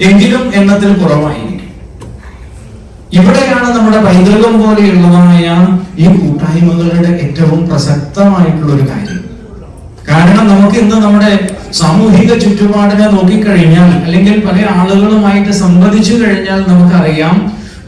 എങ്കിലും എണ്ണത്തിൽ കുറവായിരിക്കും ഇവിടെയാണ് നമ്മുടെ പൈതൃകം പോലെയുള്ളതായ ഈ കൂട്ടായ്മകളുടെ ഏറ്റവും പ്രസക്തമായിട്ടുള്ള ഒരു കാര്യം. കാരണം നമുക്ക് ഇന്ന് നമ്മുടെ സാമൂഹിക ചുറ്റുപാടിനെ നോക്കിക്കഴിഞ്ഞാൽ അല്ലെങ്കിൽ പല ആളുകളുമായിട്ട് സംവദിച്ചു കഴിഞ്ഞാൽ നമുക്കറിയാം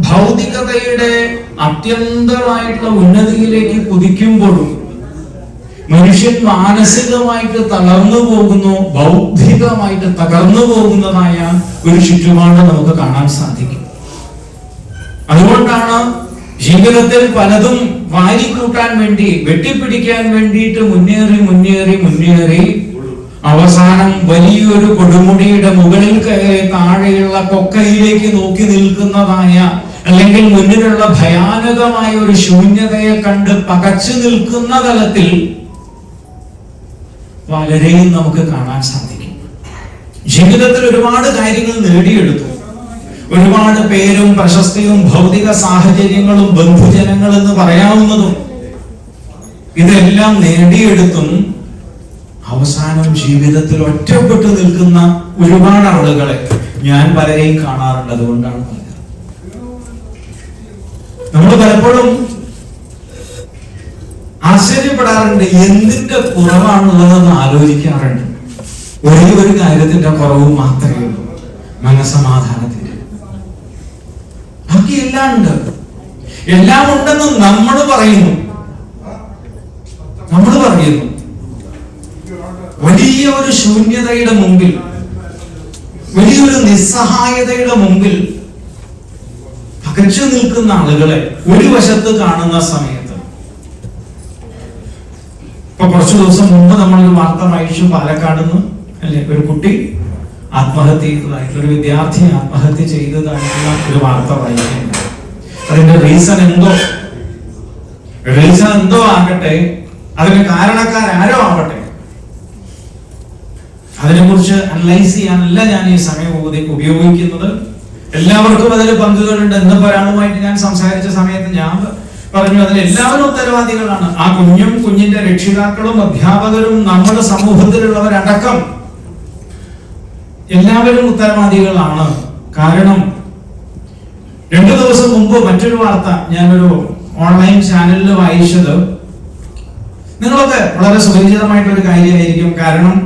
ഭൗതികതയുടെ അത്യന്തമായിട്ടുള്ള ഉന്നതിയിലേക്ക് കുതിക്കുമ്പോഴും മനുഷ്യൻ മാനസികമായിട്ട് തകർന്നു പോകുന്നു ബൗദ്ധികമായിട്ട് തകർന്നു പോകുന്നതായ ഒരു ചുറ്റുപാട് നമുക്ക് കാണാൻ സാധിക്കും. അതുകൊണ്ടാണ് ജീവിതത്തിൽ പലതും വാരിക്കൂട്ടാൻ വേണ്ടി വെട്ടിപ്പിടിക്കാൻ വേണ്ടിയിട്ട് മുന്നേറി മുന്നേറി മുന്നേറി അവസാനം വലിയൊരു കൊടുമുടിയുടെ മുകളിൽ കയറി താഴെയുള്ള കൊക്കയിലേക്ക് നോക്കി നിൽക്കുന്നതായ അല്ലെങ്കിൽ മുന്നിലുള്ള ഭയാനകമായ ഒരു ശൂന്യതയെ കണ്ട് പകച്ചു നിൽക്കുന്ന തലത്തിൽ പലരെയും നമുക്ക് കാണാൻ സാധിക്കും. ജീവിതത്തിൽ ഒരുപാട് കാര്യങ്ങൾ നേടിയെടുത്തു. ഒരുപാട് പേരും പ്രശസ്തിയും ഭൗതിക സാഹചര്യങ്ങളും ബന്ധുജനങ്ങൾ എന്ന് പറയാവുന്നതും ഇതെല്ലാം നേടിയെടുത്തും അവസാനം ജീവിതത്തിൽ ഒറ്റപ്പെട്ടു നിൽക്കുന്ന ഒരുപാട് ആളുകളെ ഞാൻ പലരെയും കാണാറുണ്ട്. അതുകൊണ്ടാണ് നമ്മൾ പലപ്പോഴും ആശ്ചര്യപ്പെടാറുണ്ട് എന്തിന്റെ കുറവാണുള്ളതെന്ന് ആലോചിക്കാറുണ്ട്. ഒരേ ഒരു കാര്യത്തിന്റെ കുറവ് മാത്രമേ ഉള്ളൂ. മനസമാധാനത്തിന്റെ ബാക്കി എല്ലാം ഉണ്ട്. എല്ലാം ഉണ്ടെന്ന് നമ്മൾ പറയുന്നു. നമ്മൾ പറയുന്നു. വലിയ ഒരു ശൂന്യതയുടെ മുമ്പിൽ വലിയൊരു നിസ്സഹായതയുടെ മുമ്പിൽ പകച്ചു നിൽക്കുന്ന ആളുകളെ ഒരു വശത്ത് കാണുന്ന സമയത്ത്. ഇപ്പൊ കുറച്ചു ദിവസം മുമ്പ് നമ്മളൊരു വാർത്ത വായിച്ചു പാലക്കാട് നിന്ന്. അല്ലെ? ഒരു കുട്ടി ആത്മഹത്യ ചെയ്തതായിട്ടുള്ള ഒരു വിദ്യാർത്ഥി ആത്മഹത്യ ചെയ്തതായിട്ടുള്ള ഒരു വാർത്ത വായിക്കുന്നുണ്ട്. അതിന്റെ റീസൺ എന്തോ? റീസൺ എന്തോ ആകട്ടെ അതിന് കാരണക്കാരാരോ ആവട്ടെ. അതിനെക്കുറിച്ച് അനലൈസ് ചെയ്യാനല്ല ഞാൻ ഈ സമയം ഉപയോഗിക്കുന്നത്. എല്ലാവർക്കും അതിൽ പങ്കുകളുണ്ട് എന്ന് ഒരാളുമായിട്ട് ഞാൻ സംസാരിച്ച സമയത്ത് ഞാൻ പറഞ്ഞു അതിൽ എല്ലാവരും ഉത്തരവാദികളാണ്. ആ കുഞ്ഞും കുഞ്ഞിന്റെ രക്ഷിതാക്കളും അധ്യാപകരും നമ്മുടെ സമൂഹത്തിലുള്ളവരടക്കം. എല്ലാവരും ഉത്തരവാദികളാണ്. കാരണം രണ്ടു ദിവസം മുമ്പ് മറ്റൊരു വാർത്ത ഞാനൊരു ഓൺലൈൻ ചാനലിൽ വായിച്ചത്. നിങ്ങളൊക്കെ വളരെ സുപരിചിതമായിട്ടൊരു കാര്യമായിരിക്കും. കാരണം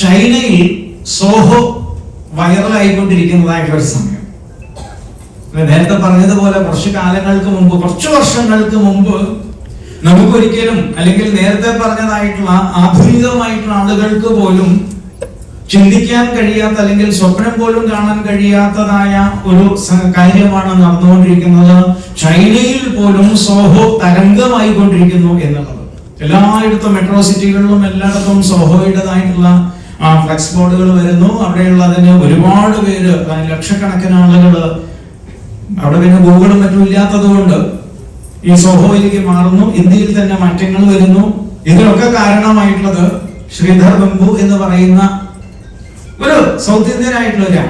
ചൈനയിൽ സോഹോ വൈറലായിക്കൊണ്ടിരിക്കുന്നതായിട്ടൊരു സമയം. നേരത്തെ പറഞ്ഞതുപോലെ കുറച്ച് കാലങ്ങൾക്ക് മുമ്പ് കുറച്ച് വർഷങ്ങൾക്ക് മുമ്പ് നമുക്കൊരിക്കലും അല്ലെങ്കിൽ നേരത്തെ പറഞ്ഞതായിട്ടുള്ള ആധുനികമായിട്ടുള്ള ആളുകൾക്ക് പോലും ചിന്തിക്കാൻ കഴിയാത്ത അല്ലെങ്കിൽ സ്വപ്നം പോലും കാണാൻ കഴിയാത്തതായ ഒരു കാര്യമാണ് നടന്നുകൊണ്ടിരിക്കുന്നത്. ചൈനയിൽ പോലും സോഹോ തരംഗമായിക്കൊണ്ടിരിക്കുന്നു എന്നുള്ളത്. എല്ലായിടത്തും മെട്രോ സിറ്റികളിലും എല്ലായിടത്തും സോഹോയുടേതായിട്ടുള്ള ഫ്ലക്സ് ബോർഡുകൾ വരുന്നു. അവിടെയുള്ളതിന് ഒരുപാട് പേര് ലക്ഷക്കണക്കിന് ആളുകൾ അവിടെ പിന്നെ ഗൂഗിളും മറ്റും ഇല്ലാത്തത് കൊണ്ട് ഈ സോഹോയിലേക്ക് മാറുന്നു. ഇന്ത്യയിൽ തന്നെ മാറ്റങ്ങൾ വരുന്നു. ഇതിനൊക്കെ കാരണമായിട്ടുള്ളത് ശ്രീധർ ബംബു എന്ന് പറയുന്ന ഒരു സൗത്ത് ഇന്ത്യൻ ആയിട്ടുള്ള ഒരാൾ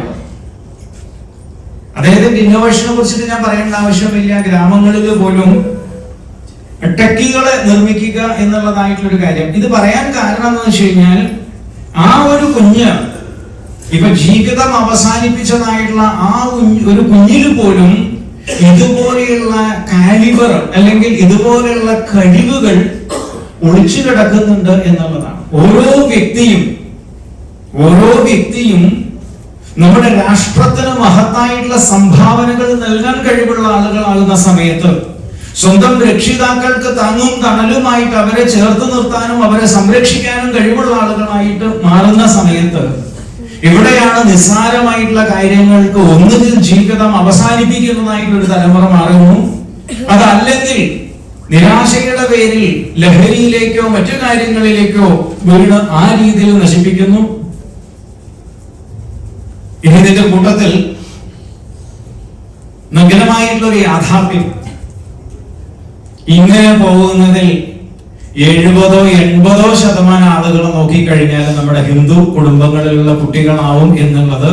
അദ്ദേഹത്തിന്റെ ഇന്നോവേഷനെ കുറിച്ചിട്ട് ഞാൻ പറയേണ്ട ആവശ്യമില്ല. ഗ്രാമങ്ങളിൽ പോലും ടെക്കികളെ നിർമ്മിക്കുക എന്നുള്ളതായിട്ടുള്ള ഒരു കാര്യം. ഇത് പറയാൻ കാരണം എന്ന് വെച്ച് കഴിഞ്ഞാൽ ആ ഒരു കുഞ്ഞ് ഇപ്പൊ ജീവിതം അവസാനിപ്പിച്ചതായിട്ടുള്ള ആ ഒരു കുഞ്ഞിൽ പോലും ഇതുപോലെയുള്ള കാലിബർ അല്ലെങ്കിൽ ഇതുപോലെയുള്ള കഴിവുകൾ ഒളിച്ചു കിടക്കുന്നുണ്ട് എന്നുള്ളതാണ്. ഓരോ വ്യക്തിയും ഓരോ വ്യക്തിയും നമ്മുടെ രാഷ്ട്രത്തിന് മഹത്തായിട്ടുള്ള സംഭാവനകൾ നൽകാൻ കഴിവുള്ള ആളുകളാകുന്ന സമയത്ത് സ്വന്തം രക്ഷിതാക്കൾക്ക് തങ്ങും തണലുമായിട്ട് അവരെ ചേർത്ത് നിർത്താനും അവരെ സംരക്ഷിക്കാനും കഴിവുള്ള ആളുകളായിട്ട് മാറുന്ന സമയത്ത് ഇവിടെയാണ് നിസ്സാരമായിട്ടുള്ള കാര്യങ്ങൾക്ക് ഒന്നുകിൽ ജീവിതം അവസാനിപ്പിക്കുന്നതായിട്ടൊരു തലമുറ മാറുന്നു. അതല്ലെങ്കിൽ നിരാശയുടെ പേരിൽ ലഹരിയിലേക്കോ മറ്റു കാര്യങ്ങളിലേക്കോ വീണ് ആ രീതിയിൽ നശിപ്പിക്കുന്നു. ഇതിന്റെ കൂട്ടത്തിൽ നഗരമായിട്ടുള്ള ഒരു യാഥാർത്ഥ്യം. ഇങ്ങനെ പോകുന്നതിൽ എഴുപതോ എൺപതോ ശതമാനം ആളുകൾ നോക്കിക്കഴിഞ്ഞാൽ നമ്മുടെ ഹിന്ദു കുടുംബങ്ങളിലുള്ള കുട്ടികളാവും എന്നുള്ളത്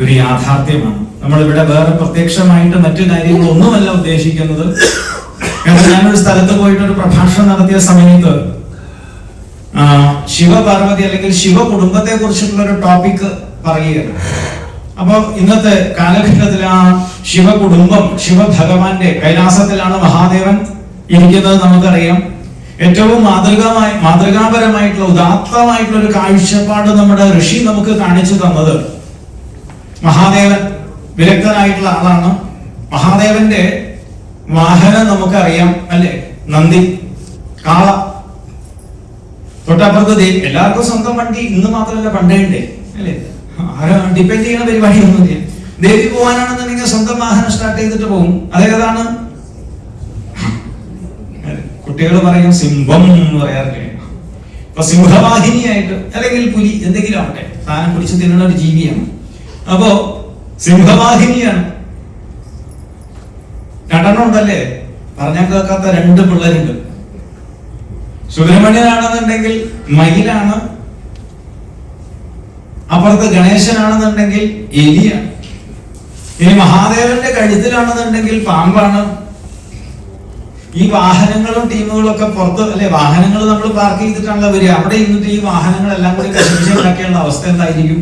ഒരു യാഥാർത്ഥ്യമാണ്. നമ്മളിവിടെ വേറെ പ്രത്യക്ഷമായിട്ട് മറ്റു കാര്യങ്ങളൊന്നുമല്ല ഉദ്ദേശിക്കുന്നത്. കാരണം ഞാനൊരു സ്ഥലത്ത് പോയിട്ട് ഒരു പ്രഭാഷണം നടത്തിയ സമയത്ത് ശിവപാർവതി അല്ലെങ്കിൽ ശിവ കുടുംബത്തെ കുറിച്ചിട്ടുള്ള ഒരു ടോപ്പിക് പറയുകയാണ്. അപ്പൊ ഇന്നത്തെ കാലഘട്ടത്തിൽ ആ ശിവകുടുംബം ശിവഭഗവാന്റെ കൈലാസത്തിലാണ് മഹാദേവൻ ഇരിക്കുന്നത് നമുക്കറിയാം. ഏറ്റവും മാതൃകമായി മാതൃകാപരമായിട്ടുള്ള ഉദാത്തമായിട്ടുള്ള ഒരു കാഴ്ചപ്പാട് നമ്മുടെ ഋഷി നമുക്ക് കാണിച്ചു തന്നത്. മഹാദേവൻ വിരക്തനായിട്ടുള്ള ആളാണ്. മഹാദേവന്റെ വാഹനം നമുക്കറിയാം അല്ലെ? നന്ദി. കാള. തൊട്ടപ്പുറത്ത് എല്ലാവർക്കും സ്വന്തം വണ്ടി ഇന്ന് മാത്രമല്ല പണ്ടേണ്ടേ അല്ലേ? ആരും ഡിപ്പെൻഡ് ചെയ്യുന്ന ദേവി പോകാനാണെന്നുണ്ടെങ്കിൽ സ്വന്തം വാഹനം സ്റ്റാർട്ട് ചെയ്തിട്ട് പോകും അതേതാണ് കുട്ടികൾ പറയും സിംഹം എന്ന് പറയാറില്ലേ? ഇപ്പൊ സിംഹവാഹിനിയായിട്ട് അല്ലെങ്കിൽ പുലി എന്തെങ്കിലും ആവട്ടെ സാധനം പിടിച്ചു തിന്നുന്ന ഒരു ജീവിയാണ്. അപ്പോ സിംഹവാഹിനിയാണ്. രണ്ടെണ്ണം ഉണ്ടല്ലേ? പറഞ്ഞാൽ കേൾക്കാത്ത രണ്ട് പിള്ളേരുണ്ട്. സുബ്രഹ്മണ്യനാണെന്നുണ്ടെങ്കിൽ മയിലാണ് അപ്പുറത്ത് ഗണേശനാണെന്നുണ്ടെങ്കിൽ എലിയാണ് ഇനി മഹാദേവന്റെ കഴുത്തിലാണെന്നുണ്ടെങ്കിൽ പാമ്പാണ്. ഈ വാഹനങ്ങളും ടീമുകളും ഒക്കെ പുറത്ത് അല്ലെ വാഹനങ്ങൾ നമ്മൾ പാർക്ക് ചെയ്തിട്ടാണല്ലോ വരിക. അവിടെ ഇന്നിട്ട് ഈ വാഹനങ്ങളെല്ലാം കൂടി കശപിശണ്ടാക്കിയുള്ള അവസ്ഥ എന്തായിരിക്കും?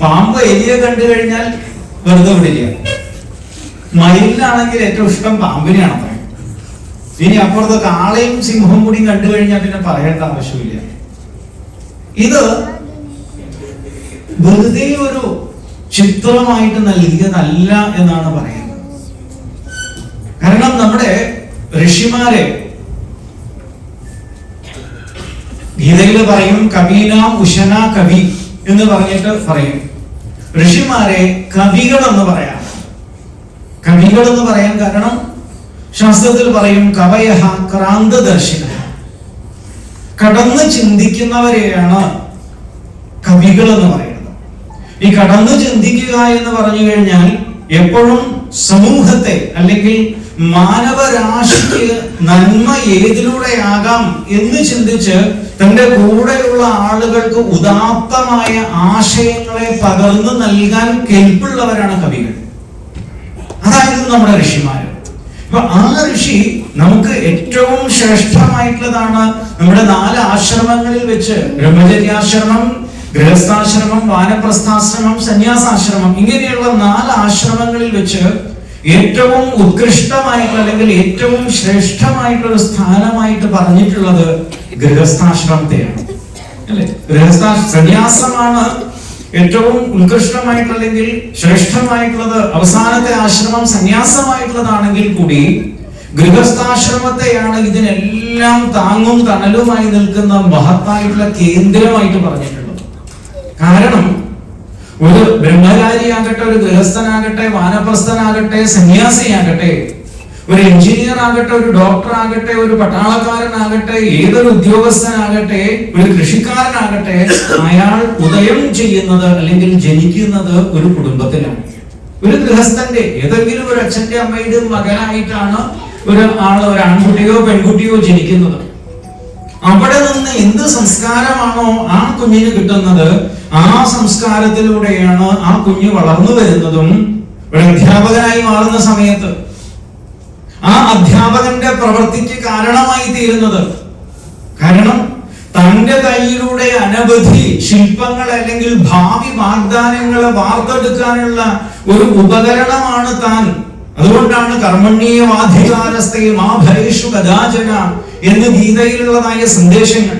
പാമ്പ് എലിയെ കണ്ടു കഴിഞ്ഞാൽ വെറുതെ വിടില്ല. മയിലിനാണെങ്കിൽ ഏറ്റവും ഇഷ്ടം പാമ്പിനെയാണ് പറയുന്നത് ഇനി അപ്പുറത്ത് കാളയും സിംഹവും കൂടി കണ്ടു കഴിഞ്ഞാൽ പിന്നെ പറയേണ്ട ആവശ്യമില്ല. ഇത് വെറുതെ ഒരു ചിത്രമായിട്ട് നൽകിയതല്ല എന്നാണ് പറയുന്നത്. കാരണം നമ്മുടെ ഋഷിമാരെ ഗീതയിൽ പറയും കവീന ഉഷന കവി എന്ന് പറഞ്ഞിട്ട് പറയും. ഋഷിമാരെ കവികൾ എന്ന് പറയാം. കവികൾ എന്ന് പറയാൻ കാരണം ശാസ്ത്രത്തിൽ പറയും കവയഹ ക്രാന്തദർശിന കടന്ന് ചിന്തിക്കുന്നവരെയാണ് കവികൾ എന്ന് പറയുന്നത്. ഈ കടന്നു ചിന്തിക്കുക എന്ന് പറഞ്ഞു കഴിഞ്ഞാൽ എപ്പോഴും സമൂഹത്തെ അല്ലെങ്കിൽ മാനവരാശിക്ക് നന്മ ഏതിലൂടെയാകാം എന്ന് ചിന്തിച്ച് തന്റെ കൂടെയുള്ള ആളുകൾക്ക് ഉദാത്തമായ ആശയങ്ങളെ പകർന്നു നൽകാൻ കെൽപ്പുള്ളവരാണ് കവികൾ. അതായിരുന്നു നമ്മുടെ ഋഷിമാര്. അപ്പൊ ആ ഋഷി നമുക്ക് ഏറ്റവും ശ്രേഷ്ഠമായിട്ടുള്ളതാണ് നമ്മുടെ നാല് ആശ്രമങ്ങളിൽ വെച്ച് ബ്രഹ്മചര്യാശ്രമം ഗൃഹസ്ഥാശ്രമം വാനപ്രസ്ഥാശ്രമം സന്യാസാശ്രമം ഇങ്ങനെയുള്ള നാല് ആശ്രമങ്ങളിൽ വെച്ച് ഏറ്റവും ഉത്കൃഷ്ടമായിട്ടുള്ള അല്ലെങ്കിൽ ഏറ്റവും ശ്രേഷ്ഠമായിട്ടുള്ള സ്ഥാനമായിട്ട് പറഞ്ഞിട്ടുള്ളത് ഗൃഹസ്ഥാശ്രമത്തെയാണ്. അല്ലെ? ഗൃഹസ്ഥാ സന്യാസമാണ് ഏറ്റവും ഉത്കൃഷ്ടമായിട്ടുള്ള അല്ലെങ്കിൽ ശ്രേഷ്ഠമായിട്ടുള്ളത്. അവസാനത്തെ ആശ്രമം സന്യാസമായിട്ടുള്ളതാണെങ്കിൽ കൂടി ഗൃഹസ്ഥാശ്രമത്തെയാണ് ഇതിനെല്ലാം താങ്ങും തണലുമായി നിൽക്കുന്ന മഹത്തായിട്ടുള്ള കേന്ദ്രമായിട്ട് പറഞ്ഞിട്ടുള്ളത്. കാരണം ഒരു ബ്രഹ്മചാരിയാകട്ടെ ഒരു ഗൃഹസ്ഥനാകട്ടെ വാനപ്രസ്ഥനാകട്ടെ സന്യാസിയാകട്ടെ ഒരു എഞ്ചിനീയർ ആകട്ടെ ഒരു ഡോക്ടർ ആകട്ടെ ഒരു പട്ടാളക്കാരനാകട്ടെ ഏതൊരു ഉദ്യോഗസ്ഥനാകട്ടെ ഒരു കൃഷിക്കാരനാകട്ടെ അയാൾ ഉദയം ചെയ്യുന്നത് അല്ലെങ്കിൽ ജനിക്കുന്നത് ഒരു കുടുംബത്തിലാണ്. ഒരു ഗൃഹസ്ഥന്റെ ഏതെങ്കിലും ഒരു അച്ഛന്റെ അമ്മയുടെ മകനായിട്ടാണ് ഒരു ആൾ ഒരു ആൺകുട്ടിയോ പെൺകുട്ടിയോ ജനിക്കുന്നത്. അവിടെ നിന്ന് എന്ത് സംസ്കാരമാണോ ആ കുഞ്ഞിന് കിട്ടുന്നത്? ആ സംസ്കാരത്തിലൂടെയാണ് ആ കുഞ്ഞ് വളർന്നു വരുന്നതും ഒരു അധ്യാപകനായി മാറുന്ന സമയത്ത് ആ അധ്യാപകന്റെ പ്രവൃത്തിക്ക് കാരണമായി തീരുന്നത്. കാരണം തന്റെ കയ്യിലൂടെ അനവധി ശില്പങ്ങൾ അല്ലെങ്കിൽ ഭാവി വാഗ്ദാനങ്ങളെ വാർത്തെടുക്കാനുള്ള ഒരു ഉപകരണമാണ് താൻ. അതുകൊണ്ടാണ് കർമ്മണ്യവാധികാരസ്ഥയും ആ ഭരേഷു കഥാചന എന്ന് ഗീതയിലുള്ളതായ സന്ദേശങ്ങൾ.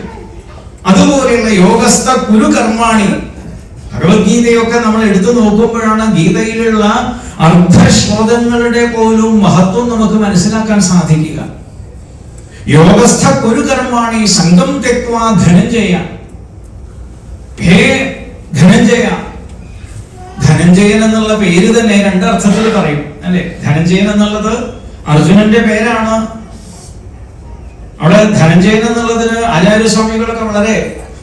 അതുപോലെയുള്ള യോഗസ്ഥ കുരു കർമാണി ഭഗവത്ഗീതയൊക്കെ നമ്മൾ എടുത്തു നോക്കുമ്പോഴാണ് ഗീതയിലുള്ള അർദ്ധശ്ലോകങ്ങളുടെ പോലും മഹത്വം നമുക്ക് മനസ്സിലാക്കാൻ സാധിക്കുക. യോഗസ്ഥ കുരു കർമാണി സംഘം തെക്വാ ധനഞ്ജയ. ധനഞ്ജയ. ധനഞ്ജയൻ എന്നുള്ള പേര് തന്നെ രണ്ടർത്ഥത്തിൽ പറയും അല്ലെ? ധനഞ്ജയൻ എന്നുള്ളത് അർജുനന്റെ പേരാണ്. അവിടെ ധനഞ്ജയൻ എന്നുള്ളതിന് ആചാര്യസ്വാമികളൊക്കെ വളരെ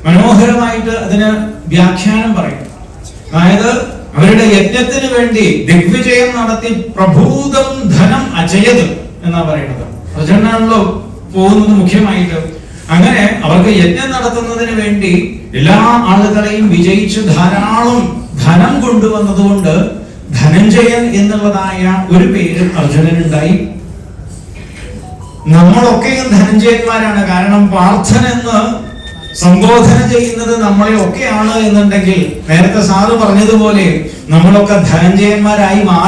മനോഹരമായിട്ട് അതിന് വ്യാഖ്യാനം പറയും. അതായത് അവരുടെ യജ്ഞത്തിന് വേണ്ടി ദിഗ്വിജയം നടത്തി പ്രഭൂതം ധനം അജയത് എന്നാ പറയുന്നത്. പ്രചരണാണല്ലോ പോകുന്നത് മുഖ്യമായിട്ട്. അങ്ങനെ അവർക്ക് യജ്ഞം നടത്തുന്നതിന് വേണ്ടി എല്ലാ ആളുകളെയും വിജയിച്ച് ധാരാളം ധനം കൊണ്ടുവന്നതുകൊണ്ട് ധനഞ്ജയൻ എന്നുള്ളതായ ഒരു പേര് അർജുനനുണ്ടായി. നമ്മളൊക്കെയും ധനഞ്ജയന്മാരാണ്. കാരണം പാർത്ഥൻ എന്ന് സംബോധന ചെയ്യുന്നത് നമ്മളെ ഒക്കെയാണ് എന്നുണ്ടെങ്കിൽ നേരത്തെ സാറ് പറഞ്ഞതുപോലെ നമ്മളൊക്കെ ധനഞ്ജയന്മാരായി മാറി